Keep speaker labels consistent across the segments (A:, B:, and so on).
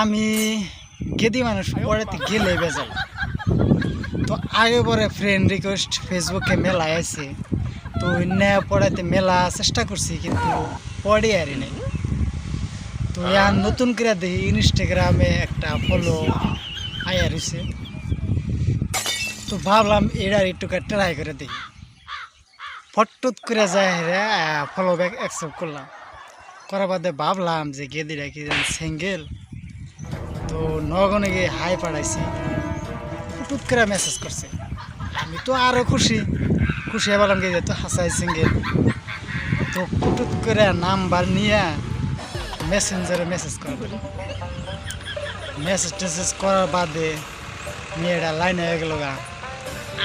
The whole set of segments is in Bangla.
A: আমি গেদি মানুষ পড়াতে গেলে বেজাল তো আগে পরে ফ্রেন্ড রিকোয়েস্ট ফেসবুকে মেলা আছে তো নেয়া পড়াতে মেলা চেষ্টা করছি, কিন্তু পড়ে আর নেই। তো ইয়ার নতুন করে দেখি ইনস্টাগ্রামে একটা ফলো আয়া রয়েছে তো ভাবলাম এটার একটু ট্রাই করে দেখি। ফটুত করে যায় ফলো ব্যাক অ্যাকসেপ্ট করলাম। করার বাদে ভাবলাম যে গেদিরা কি সিঙ্গেল তো নগনে গিয়ে হাই পাঠাইছি ফুটুত করে মেসেজ করছে। আমি তো আরও খুশি। খুশি বললাম কি যে তো হাসাই সিঙ্গেল তো ফুটুত করে নাম্বার নিয়ে মেসেঞ্জারে মেসেজ করে। মেসেজ টেসেজ করার বাদে মেয়েটা লাইনে হয়ে গেল গা।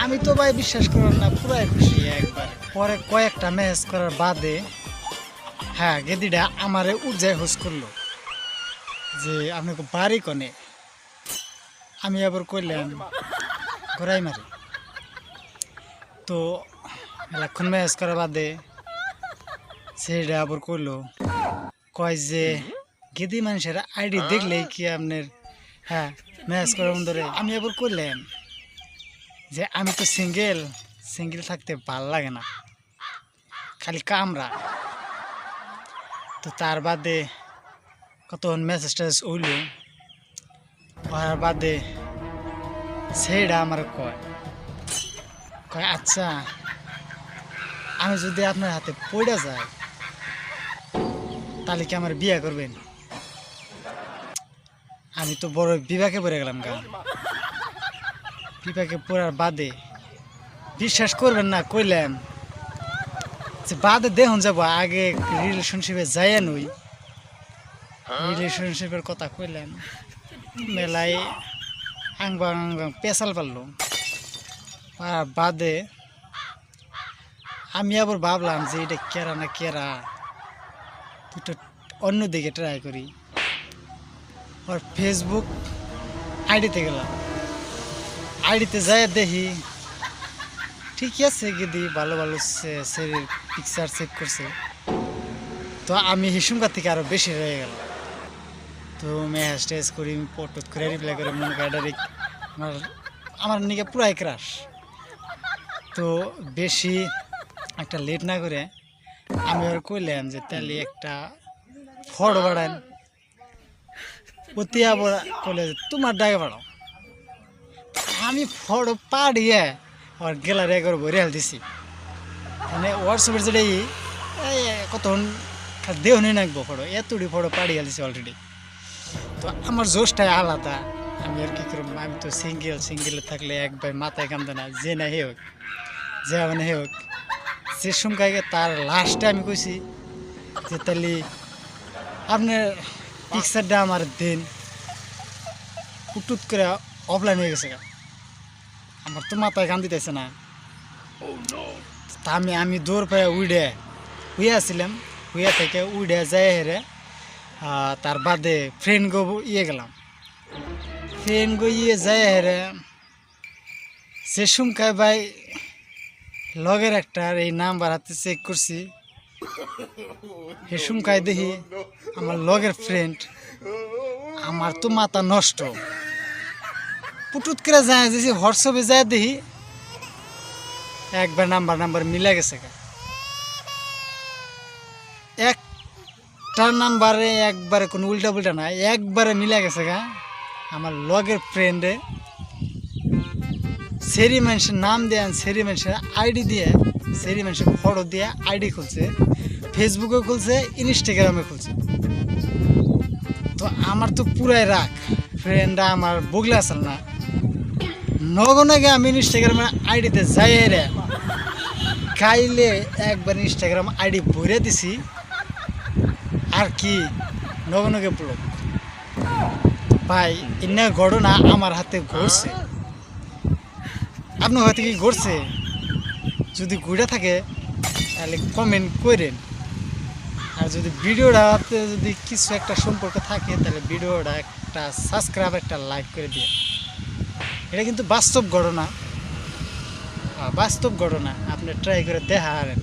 A: আমি তো ভাই বিশ্বাস করেন না, পুরাই খুশি একবার। পরে কয়েকটা মেসেজ করার বাদে হ্যাঁ গেদিটা আমারে উজ্জায় হোস করল। যে আপনাকে বাড়ি কনে, আমি আবার কইলাম ঘোরাই মারি। তো এলাক্ষণ মেসেজ করার বাদে সেটা আবার কইলো, কয় যে, গেদি মানুষের আইডি দেখলেই কি আপনার হ্যাঁ মেসেজ করার ধরে আমি আবার করলাম যে, আমি তো সিঙ্গেল সিঙ্গেল থাকতে ভালো লাগে না, খালি কামরা। তো তার বাদে কতক্ষণ মেসেজ টেসেজ উইল হওয়ার বাদে সেইটা আমার কয় কয় আচ্ছা আমি যদি আপনার হাতে পড়ে যাই, তাহলে কি আমার বিয়ে করবেন? আমি তো বড় বিবাহে পড়ে গেলাম গান বিবাহে পড়ার বাদে বিশ্বাস করবেন না, কইলাম যে বাদে দেখুন যাব, আগে রিলেশনশিপে যাই নই। রিলেশনশিপের কথা কইলাম মেলায় আংবাং আংবাং পেশাল পারল। আর বাদে আমি আবার ভাবলাম যে এটা কেরা না কেরা একটু অন্যদিকে ট্রাই করি। আর ফেসবুক আইডিতে গেলাম। আইডিতে যাই দেখি, ঠিকই আছে গেদি, ভালো ভালো পিকচার সেভ করছে। তো আমি হিসুমকার থেকে আরও বেশি রয়ে গেল তো মেহাজ টেজ করি পটত করে রিপ্লাই করে মনে করে আমার আমার নিকে পুরাই ক্রাশ তো বেশি একটা লেট না করে আমি আর কইলাম যে তাহলে একটা ফড় বাড়ান। অতি আবার কইলে যে তোমার ডাকে বাড়াও। আমি ফড় পাড়িয়ে আর গেলার একবার ভরে হেল দিছি। মানে হোয়াটসঅ্যাপের যেটা ই, এই কতক্ষণ দেহ নিয়ে নাকবো ফটো এতটি ফটো পাড়ি হেলছি অলরেডি তো আমার জোশটাই আলাদা। আমি আর কি করব? আমি তো সিঙ্গেল সিঙ্গেলে থাকলে একবার মাথায় কামতে না, যে না হে হোক, যে মানে হে হোক সে সময় তার লাস্টে আমি কইছি, যে তাহলে আপনার পিকচারটা আমার দিন। পুটুত করে অফলাইন হয়ে গেছে। আমার তো মাথায় কান দিতেছে না। তা আমি আমি দৌড় পাই উইডে হুইয়া ছিলাম হুইয়া থেকে উইডে যাই হেরে তার বাদে ফ্রেন্ড গো ইয়ে গেলাম। ফ্রেন্ড গো ইয়ে যাই হেরে, সে সুমকায় ভাই লগের একটা এই নাম্বার হাতে চেক করছি। হে সুমকায় দেখি আমার লগের ফ্রেন্ড আমার তো মাথা নষ্ট। পুটুত করে যায়, যে হোয়াটসঅ্যাপে যায় দেখি, একবার নাম্বার নাম্বার মিলে গেছে গা। একটা নাম্বারে একবারে কোনো উল্টা পুল্টা না, একবারে মিলে গেছে গা। আমার লগের ফ্রেন্ডে সেরি মানুষের নাম দিয়ে সেরি মানুষের আইডি দিয়ে সেরি মানুষের ফটো দিয়ে আইডি খুলছে। ফেসবুকে খুলছে ইনস্টাগ্রামে খুলছে। তো আমার তো পুরাই রাগ। ফ্রেন্ডরা আমার বগলে আসল না। নগনাগে আমি ইনস্টাগ্রামে আইডিতে যাই রে। খাইলে একবার ইনস্টাগ্রাম আইডি ভরে দিছি। আর কি? নগনগে ব্লক ভাই, ইন্না ঘটনা আমার হাতে ঘটছে। আপনার হাতে কি ঘটছে? যদি ঘুরে থাকে, তাহলে কমেন্ট করেন। আর যদি ভিডিওটাতে যদি কিছু একটা সম্পর্ক থাকে, তাহলে ভিডিওটা একটা সাবস্ক্রাইব একটা লাইক করে দিয়ে এটা কিন্তু বাস্তব ঘটনা। বাস্তব ঘটনা। আপনি ট্রাই করে দেখা হারেন